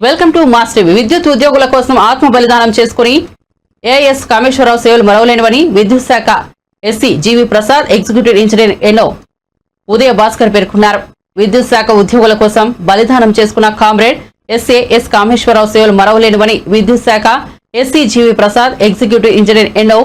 Welcome to mass TV విద్యుత్ ఉద్యోగుల కోసం ఆత్మ బలిదానం చేసుకుని ఏఎస్ కామేశ్వరరావు సేవలు మరవలేనివని విద్యుత్ శాఖ SE GV Prasad executive engineer ఎన్నో ఉదయ భాస్కర్ పేర్కొన్నారు. విద్యుత్ శాఖ ఉద్యోగుల కోసం బలిదానం చేసుకున్న కామ్రేడ్ ఎస్ఏ ఎస్ కామేశ్వరరావు సేవలు మరవలేనివని విద్యుత్ శాఖ SE GV Prasad executive engineer ఎన్నో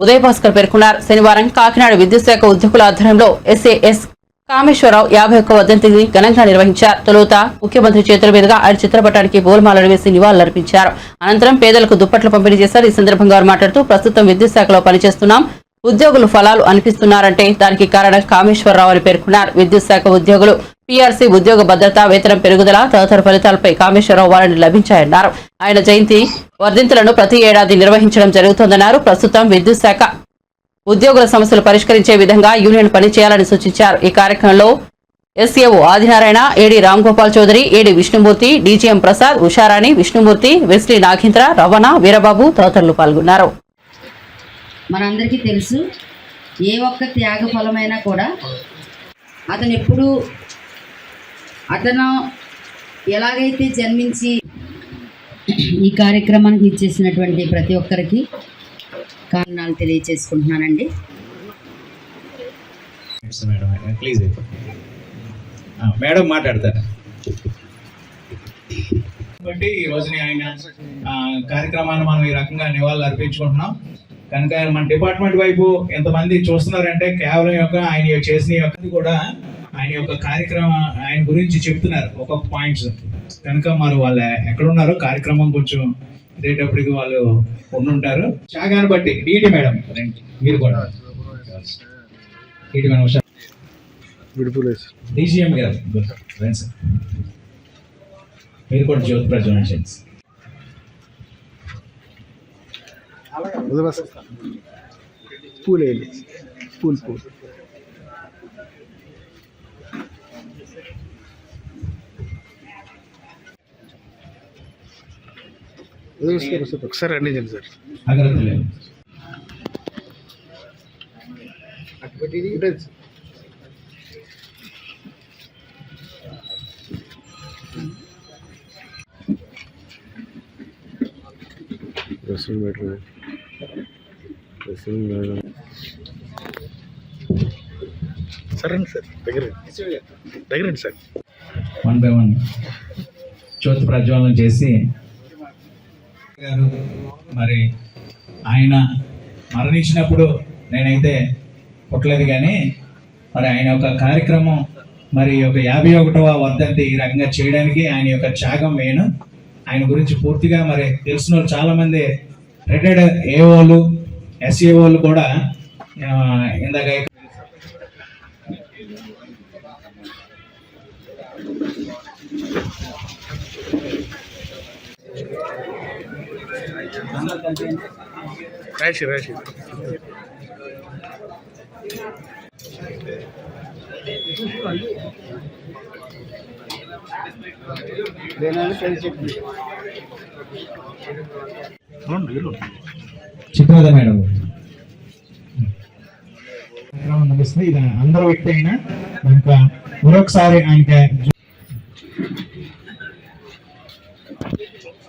ఉదయ భాస్కర్ పేర్కొన్నారు. శనివారం కాకినాడ విద్యుత్ శాఖ ఉద్యోగుల ఆధ్వర్యంలో ఎస్ఏఎస్ కామేశ్వరరావు యాభై ఒక్క వర్ధంతిని ఘనంగా నిర్వహించారు. తొలుత ముఖ్యమంత్రి చేతుల మీదుగా ఆయన చిత్రపటానికి పూలమాలలు వేసి నివాళులర్పించారు. అనంతరం పేదలకు దుప్పట్లు పంపిణీ చేశారు. ఈ సందర్భంగా వారు మాట్లాడుతూ ప్రస్తుతం విద్యుత్ శాఖలో పనిచేస్తున్నాం. ఉద్యోగులు ఫలాలు అనిపిస్తున్నారంటే దానికి కారణం కామేశ్వరరావు అని పేర్కొన్నారు. విద్యుత్ శాఖ ఉద్యోగులు పీఆర్సీ ఉద్యోగ భద్రత వేతనం పెరుగుదల తదితర ఫలితాలపై కామేశ్వరరావు వారిని లభించాయన్నారు. ఆయన జయంతి వర్ధింతులను ప్రతి ఏడాది నిర్వహించడం జరుగుతోందన్నారు. ప్రస్తుతం విద్యుత్ శాఖ ఉద్యోగుల సమస్యలు పరిష్కరించే విధంగా యూనియన్ పనిచేయాలని సూచించారు. ఈ కార్యక్రమంలో SAO Adinarayana AD Ram Gopal Chowdary AD Vishnumurthy DGM Prasad Usharani Vishnumurthy Wesley Nagendra Ravana Veerababu తదితరులు పాల్గొన్నారు. మనందరికీ తెలుసు ఏ ఒక్క త్యాగ ఫలమైనా కూడా అతను ఎప్పుడు అతను ఎలాగైతే జన్మించి ఈ కార్యక్రమానికి ఇచ్చేసినటువంటి ప్రతి ఒక్కరికి కారణాలు తెలియచేసుకుంటున్నానండి. మేడం ప్లీజ్ మేడం మాట్లాడతారు? కాబట్టి ఈ రోజుని ఆయన కార్యక్రమాన్ని మనం ఈ రకంగా నివాళులు అర్పించుకుంటున్నాం. కనుక మన డిపార్ట్మెంట్ వైపు ఎంతమంది చూస్తున్నారంటే కేవలం యొక్క ఆయన చేసిన యొక్క కూడా ఆయన యొక్క కార్యక్రమం ఆయన గురించి చెప్తున్నారు ఒక్కొక్క పాయింట్స్ కనుక మరి వాళ్ళు ఎక్కడున్నారో కార్యక్రమం కొంచెం ఇదేటప్పటికి వాళ్ళు ఉండుంటారు. త్యాగాన్ని బట్టి డీటీ మేడం రండి. మీరు కూడా. డీటీ మేడం డీజీఎం గారు మీరు కూడా జ్యోతి ప్రజ్వలన చేయండి సార్. Full full full. ఒకసారి అన్నీ చేయండి సార్. డ్రెస్సింగ్ మేడం సరే అండి సార్ దగ్గర దగ్గర రండి సార్. వన్ బై వన్ జ్యోతి ప్రజ్వలన చేసి గారు మరి ఆయన మరణించినప్పుడు నేనైతే పుట్టలేదు కానీ మరి ఆయన యొక్క కార్యక్రమం మరి ఒక యాభై ఒకటవ వర్ధంతి ఈ రకంగా చేయడానికి ఆయన యొక్క త్యాగం వేయను ఆయన గురించి పూర్తిగా మరి తెలిసిన వాళ్ళు రిటైర్డ్ ఏఓలు ఎస్ఏఓలు కూడా ఇందాక రాసి రాసి చిత్రాల మేడం. నడుస్తుంది ఇది అందరూ వ్యక్తి అయినా ఇంకా మరొకసారి ఆయనకి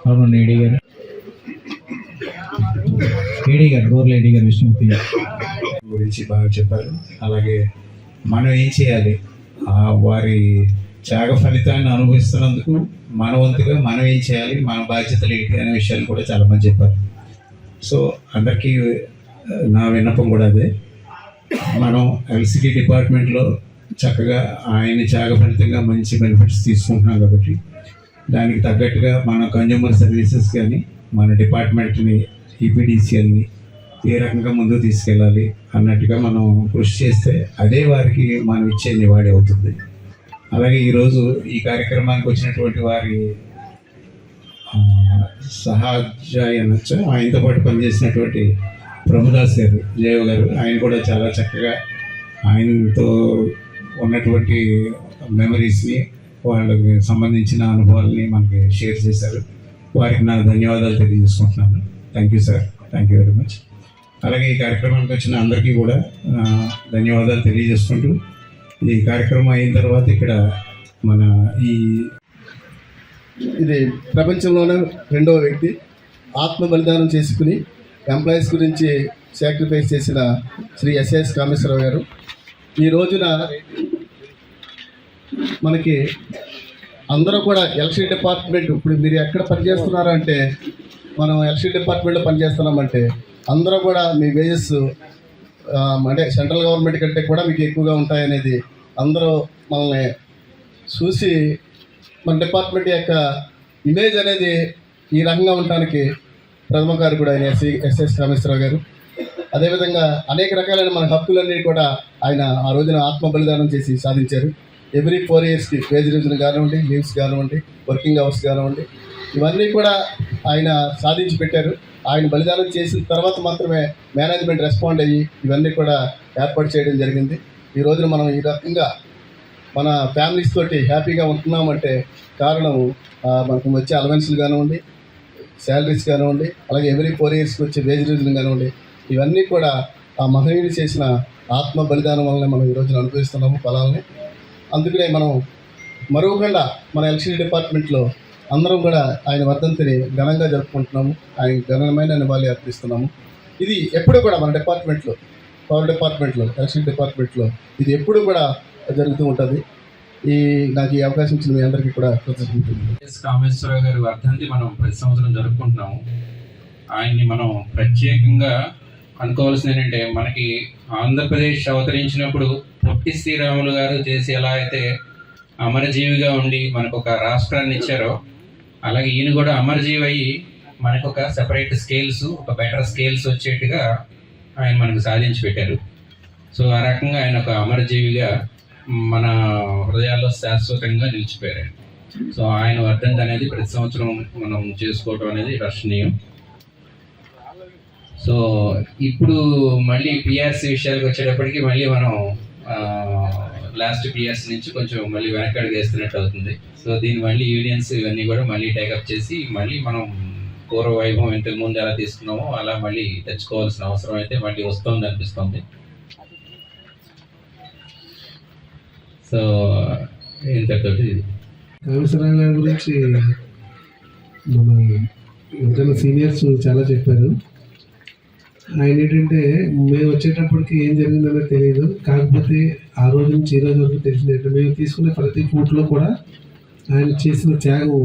అవునండి ఏడీ గారు. ఏడీ గారు రూరల్ ఏడీ గారు విష్ణుమూర్తి గురించి బాగా చెప్పారు. అలాగే మనం ఏం చేయాలి? వారి త్యాగ ఫలితాన్ని అనుభవిస్తున్నందుకు మన వంతుగా మనం ఏం చేయాలి? మన బాధ్యతలు ఏంటి అనే విషయాలు కూడా చాలా మంది చెప్పారు. సో అందరికీ నా విన్నపం కూడా అదే. మనం ఎల్సిటీ డిపార్ట్మెంట్లో చక్కగా ఆయన త్యాగ ఫలితంగా మంచి బెనిఫిట్స్ తీసుకుంటున్నాం కాబట్టి దానికి తగ్గట్టుగా మన కన్జ్యూమర్ సర్వీసెస్ కానీ మన డిపార్ట్మెంట్ని ఈపీడీసీఎల్ని ఏ రకంగా ముందుకు తీసుకెళ్ళాలి అన్నట్టుగా మనం కృషి చేస్తే అదే వారికి మనం ఇచ్చే నివాడి అవుతుంది. అలాగే ఈరోజు ఈ కార్యక్రమానికి వచ్చినటువంటి వారి ఆ, సహాధ్యాయ అనొచ్చు ఆయనతో పాటు పనిచేసినటువంటి ప్రభుదాస్ గారు జయవ్ గారు ఆయన కూడా చాలా చక్కగా ఆయనతో ఉన్నటువంటి మెమరీస్ని వాళ్ళకి సంబంధించిన అనుభవాల్ని మనకి షేర్ చేశారు. వారికి నా ధన్యవాదాలు తెలియజేసుకుంటున్నాను. Thank you sir thank you very much అలాగే ఈ కార్యక్రమానికి వచ్చిన అందరికీ కూడా ధన్యవాదాలు తెలియజేసుకుంటూ ఈ కార్యక్రమం అయిన తర్వాత ఇక్కడ మన ఈ ఇది ప్రపంచంలోనే రెండవ వ్యక్తి ఆత్మ బలిదానం చేసుకుని ఎంప్లాయీస్ గురించి సాక్రిఫైస్ చేసిన శ్రీ ఎస్ఎస్ కామేశ్వరరావు గారు. ఈ రోజున మనకి అందరూ కూడా ఎలక్షన్ డిపార్ట్మెంట్ ఇప్పుడు మీరు ఎక్కడ పనిచేస్తున్నారంటే అంటే మనం ఎలక్షన్ డిపార్ట్మెంట్లో పనిచేస్తున్నామంటే అందరూ కూడా మీ వేజెస్ అంటే సెంట్రల్ గవర్నమెంట్ కంటే కూడా మీకు ఎక్కువగా ఉంటాయనేది అందరూ మనల్ని చూసి మన డిపార్ట్మెంట్ యొక్క ఇమేజ్ అనేది ఈ రకంగా ఉండటానికి ప్రథమ గారు కూడా ఆయన ఎస్సీ ఎస్ఎస్ రామేశ్వరరావు గారు. అదేవిధంగా అనేక రకాలైన మన హక్కులన్నీ కూడా ఆయన ఆ రోజున ఆత్మ బలిదానం చేసి సాధించారు. ఎవ్రీ ఫోర్ ఇయర్స్కి వేజ్ రివిజన్ కానివ్వండి లీవ్స్ కానివ్వండి వర్కింగ్ అవర్స్ కానివ్వండి ఇవన్నీ కూడా ఆయన సాధించి పెట్టారు. ఆయన బలిదానం చేసిన తర్వాత మాత్రమే మేనేజ్మెంట్ రెస్పాండ్ అయ్యి ఇవన్నీ కూడా ఏర్పాటు చేయడం జరిగింది. ఈ రోజున మనం ఈ రకంగా మన ఫ్యామిలీస్ తోటి హ్యాపీగా ఉంటున్నామంటే కారణం మనకు వచ్చే అలవెన్స్లు కానివ్వండి శాలరీస్ కానివ్వండి అలాగే ఎవ్రీ ఫోర్ ఇయర్స్కి వచ్చే వేజ్ రివిజన్ కానివ్వండి ఇవన్నీ కూడా ఆ మహనీయుడు చేసిన ఆత్మ బలిదానం వల్లనే మనం ఈ రోజున అనుభవిస్తున్నాము ఫలాలని. అందుకనే మనం మరొకకుండా మన ఎలక్షన్ డిపార్ట్మెంట్లో అందరం కూడా ఆయన వర్ధంతిని ఘనంగా జరుపుకుంటున్నాము. ఆయన ఘనమైన నివాళి అర్పిస్తున్నాము. ఇది ఎప్పుడు కూడా మన డిపార్ట్మెంట్లో పవర్ డిపార్ట్మెంట్లో ఎలక్షన్ డిపార్ట్మెంట్లో ఇది ఎప్పుడు కూడా జరుగుతూ ఉంటుంది. ఈ నాకు ఈ అవకాశం ఇచ్చిన మీ అందరికీ కూడా ఎస్ కామేశ్వరరావు గారి వర్ధంతి మనం ప్రతి సంవత్సరం జరుపుకుంటున్నాము. ఆయన్ని మనం ప్రత్యేకంగా అనుకోవాల్సింది ఏంటంటే మనకి ఆంధ్రప్రదేశ్ అవతరించినప్పుడు పొట్టి శ్రీరాములు గారు చేసి ఎలా అయితే అమరజీవిగా ఉండి మనకు ఒక రాష్ట్రాన్ని ఇచ్చారో అలాగే ఈయన కూడా అమరజీవి అయ్యి మనకు ఒక సెపరేట్ స్కేల్స్ ఒక బెటర్ స్కేల్స్ వచ్చేట్టుగా ఆయన మనకు సాధించి పెట్టారు. సో ఆ రకంగా ఆయన ఒక అమరజీవిగా మన హృదయాల్లో శాశ్వతంగా నిలిచిపోయారు సో ఆయన వర్ధంతి అనేది ప్రతి సంవత్సరం మనం చేసుకోవటం అనేది రక్షణీయం. సో ఇప్పుడు మళ్ళీ పిఆర్సీ విషయాలకు వచ్చేటప్పటికి మళ్ళీ మనం లాస్ట్ పిఆర్సీ నుంచి కొంచెం మళ్ళీ వెనకడుగు వేస్తున్నట్టు అవుతుంది. సో దీన్ని మళ్ళీ యూనియన్స్ ఇవన్నీ కూడా మళ్ళీ టేకప్ చేసి మళ్ళీ మనం పూర్వ వైభవం ఇంతకు ముందు ఎలా తీసుకున్నామో అలా మళ్ళీ తెచ్చుకోవాల్సిన అవసరం అయితే మళ్ళీ వస్తుంది అనిపిస్తుంది. సో ఇంతటితోటి ఇది గారి గురించి మన సీనియర్స్ చాలా చెప్పారు. ఆయన ఏంటంటే మేము వచ్చేటప్పటికి ఏం జరిగిందనే తెలియదు కాకపోతే ఆ రోజు నుంచి ఈ రోజు వరకు తెలిసింది. మేము తీసుకునే ప్రతి పూటలో కూడా ఆయన చేసిన త్యాగం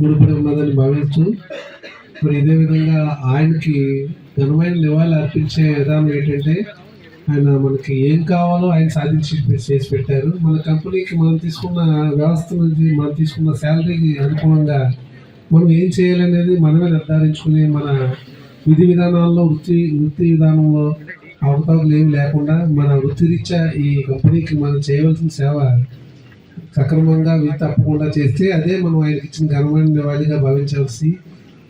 ముడిపడి ఉన్నదని భావించు. మరి ఇదే విధంగా ఆయనకి ఘనమైన నివాళి అర్పించే విధానం ఏంటంటే ఆయన మనకి ఏం కావాలో ఆయన సాధించి చేసి పెట్టారు. మన కంపెనీకి మనం తీసుకున్న వ్యవస్థ నుంచి మనం తీసుకున్న శాలరీకి అనుగుణంగా మనం ఏం చేయాలనేది మనమే నిర్ధారించుకుని మన విధి విధానాల్లో వృత్తి వృత్తి విధానంలో అవకతవకలు ఏమి లేకుండా మన వృత్తిరీత్యా ఈ కంపెనీకి మనం చేయవలసిన సేవ సక్రమంగా విధి తప్పకుండా చేస్తే అదే మనం ఆయనకి ఇచ్చిన ఘనమైన నివాళిగా భావించవలసి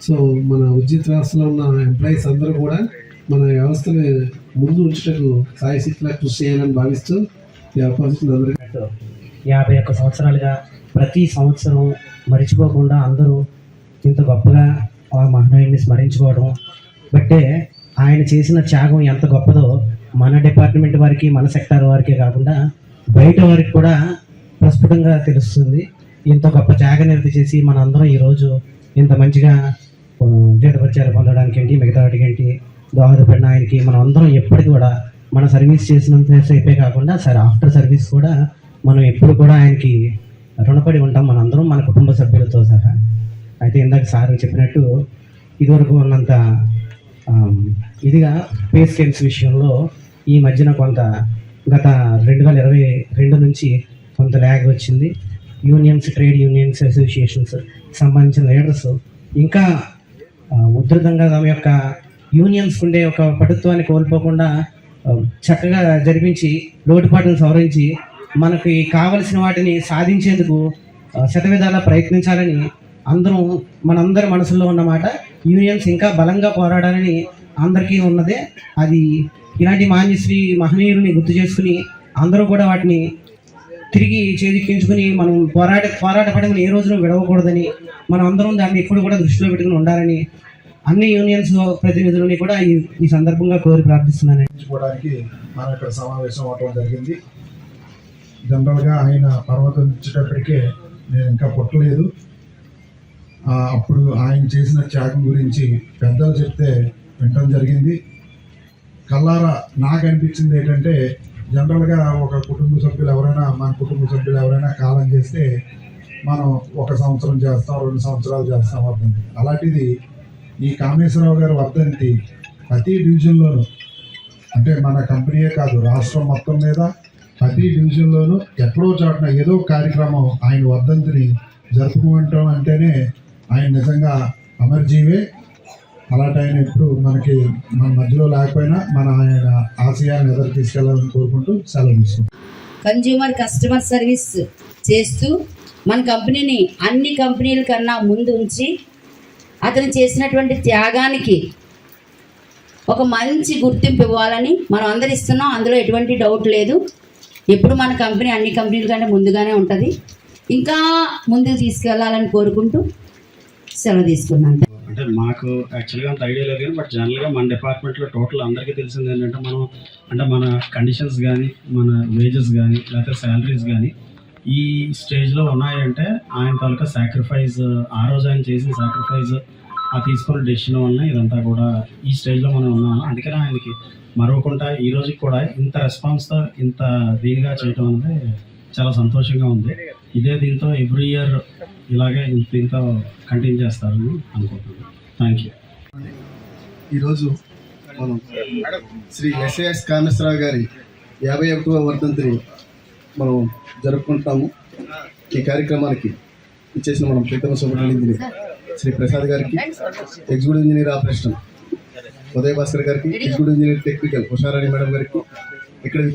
సో మన ఉద్యోగ వ్యవస్థలో ఉన్న ఎంప్లాయీస్ అందరూ కూడా మన వ్యవస్థను ముందు ఉంచుటకు సాయశక్తిలా కృషి చేయాలని భావిస్తూ ఈ అవకాశం అందరికీ. యాభై ఒక్క సంవత్సరాలుగా ప్రతి సంవత్సరం మరిచిపోకుండా అందరూ ఇంత గొప్పగా ఆ మహనీయుడిని స్మరించుకోవడం బట్టే ఆయన చేసిన త్యాగం ఎంత గొప్పదో మన డిపార్ట్మెంట్ వారికి మన సెక్టార్ వారికే కాకుండా బయట వారికి కూడా ప్రస్ఫుటంగా తెలుస్తుంది. ఇంత గొప్ప త్యాగ నిరతి చేసి మన అందరం ఈరోజు ఇంత మంచిగా జీతపరిచయాలు పొందడానికి ఏంటి మిగతా వాటికి ఏంటి దోహదపడిన ఆయనకి మనం అందరం ఎప్పటికి కూడా మన సర్వీస్ చేసినంత సేపే కాకుండా సరే ఆఫ్టర్ సర్వీస్ కూడా మనం ఎప్పుడు కూడా ఆయనకి రుణపడి ఉంటాం. మనందరం మన కుటుంబ సభ్యులతో సహా. అయితే ఇందాక సార్ చెప్పినట్టు ఇదివరకు ఉన్నంత ఇదిగా పే సైన్స్ విషయంలో ఈ మధ్యన కొంత గత రెండు వేల ఇరవై రెండు నుంచి కొంత ల్యాగ్ వచ్చింది. యూనియన్స్ ట్రేడ్ యూనియన్స్ అసోసియేషన్స్ సంబంధించిన లీడర్స్ ఇంకా ఉధృతంగా తమ యొక్క యూనియన్స్ ఉండే ఒక పటుత్వాన్ని కోల్పోకుండా చక్కగా జరిపించి లోటుపాట్లను సవరించి మనకి కావలసిన వాటిని సాధించేందుకు శతవిధాలా ప్రయత్నించాలని అందరం మనందరి మనసులో ఉన్నమాట యూనియన్స్ ఇంకా బలంగా పోరాడాలని అందరికీ ఉన్నదే. అది ఇలాంటి మాన్యశ్రీ మహనీయుల్ని గుర్తు చేసుకుని అందరూ కూడా వాటిని తిరిగి చేజిక్కించుకుని మనం పోరాట పోరాట పడమని ఏ రోజున విడవకూడదని మనం అందరం దాన్ని ఎప్పుడు కూడా దృష్టిలో పెట్టుకుని ఉండాలని అన్ని యూనియన్స్ ప్రతినిధులని కూడా ఈ ఈ సందర్భంగా కోరి ప్రార్థిస్తున్నాను మనం ఇక్కడ సమావేశం అవటం జరిగింది. జనరల్గా ఆయన పర్వతం ఇచ్చేటప్పటికే నేను ఇంకా పుట్టలేదు. అప్పుడు ఆయన చేసిన త్యాగం గురించి పెద్దలు చెప్తే వినటం జరిగింది. కల్లారా నాకు అనిపించింది ఏంటంటే జనరల్గా ఒక కుటుంబ సభ్యులు ఎవరైనా మన కుటుంబ సభ్యులు ఎవరైనా కాలం చేస్తే మనం ఒక సంవత్సరం చేస్తాం రెండు సంవత్సరాలు చేస్తాం వర్ధంతి అలాంటిది ఈ కామేశ్వరరావు గారు వర్ధంతి ప్రతి డివిజన్లోనూ అంటే మన కంపెనీయే కాదు రాష్ట్రం మొత్తం మీద ప్రతి డివిజన్లోనూ ఎక్కడో చాటున ఏదో కార్యక్రమం ఆయన వర్ధంతిని జరుపుకుంటాం అంటేనే ఆయన నిజంగా అమర్జీవే. అలాంటి ఆయన ఇప్పుడు మనకి మన మధ్యలో లేకపోయినా మన ఆయన ఆశయాన్ని ఎదురు తీసుకెళ్ళాలని కోరుకుంటూ సెలవు తీసుకుంటాం. కన్జ్యూమర్ కస్టమర్ సర్వీస్ చేస్తూ మన కంపెనీని అన్ని కంపెనీల కన్నా ముందు ఉంచి అతను చేసినటువంటి త్యాగానికి ఒక మంచి గుర్తింపు ఇవ్వాలని మనం అందరు ఇస్తున్నాం. అందులో ఎటువంటి డౌట్ లేదు. ఎప్పుడు మన కంపెనీ అన్ని కంపెనీల కంటే ముందుగానే ఉంటుంది. ఇంకా ముందుకు తీసుకెళ్ళాలని కోరుకుంటూ సెలవు తీసుకున్నాను. అంటే మాకు యాక్చువల్గా అంత ఐడియా లేదు కానీ బట్ జనరల్గా మన డిపార్ట్మెంట్లో టోటల్ అందరికీ తెలిసింది ఏంటంటే మనం అంటే మన కండిషన్స్ కానీ మన వేజెస్ కానీ లేకపోతే శాలరీస్ కానీ ఈ స్టేజ్లో ఉన్నాయంటే ఆయన తాలూకా సాక్రిఫైస్ ఆ రోజు ఆయన చేసిన సాక్రిఫైస్ ఆ తీసుకున్న డెసిషన్ వలన ఇదంతా కూడా ఈ స్టేజ్లో మనం ఉన్నాము అందుకనే ఆయనకి మరవకుండా ఈ రోజుకి కూడా ఇంత రెస్పాన్స్తో ఇంత దీనిగా చేయటం అనేది చాలా సంతోషంగా ఉంది. ఇదే దీంతో ఎవ్రీ ఇయర్ ఇలాగే ఇంత దీంతో కంటిన్యూ చేస్తారని అనుకుంటున్నాను. థ్యాంక్ యూ ఈరోజు మనం శ్రీ ఎస్ఏఎస్ కామేశ్వరరావు గారి యాభై ఒకటవ వర్ధంతిని మనం జరుపుకుంటాము. ఈ కార్యక్రమానికి ఇచ్చేసిన మనం ప్రీతమ సూపరింటెండెంట్ శ్రీ ప్రసాద్ గారికి executive engineer operation Udaya Bhaskar గారికి executive engineer technical Usharani madam గారికి ఇక్కడ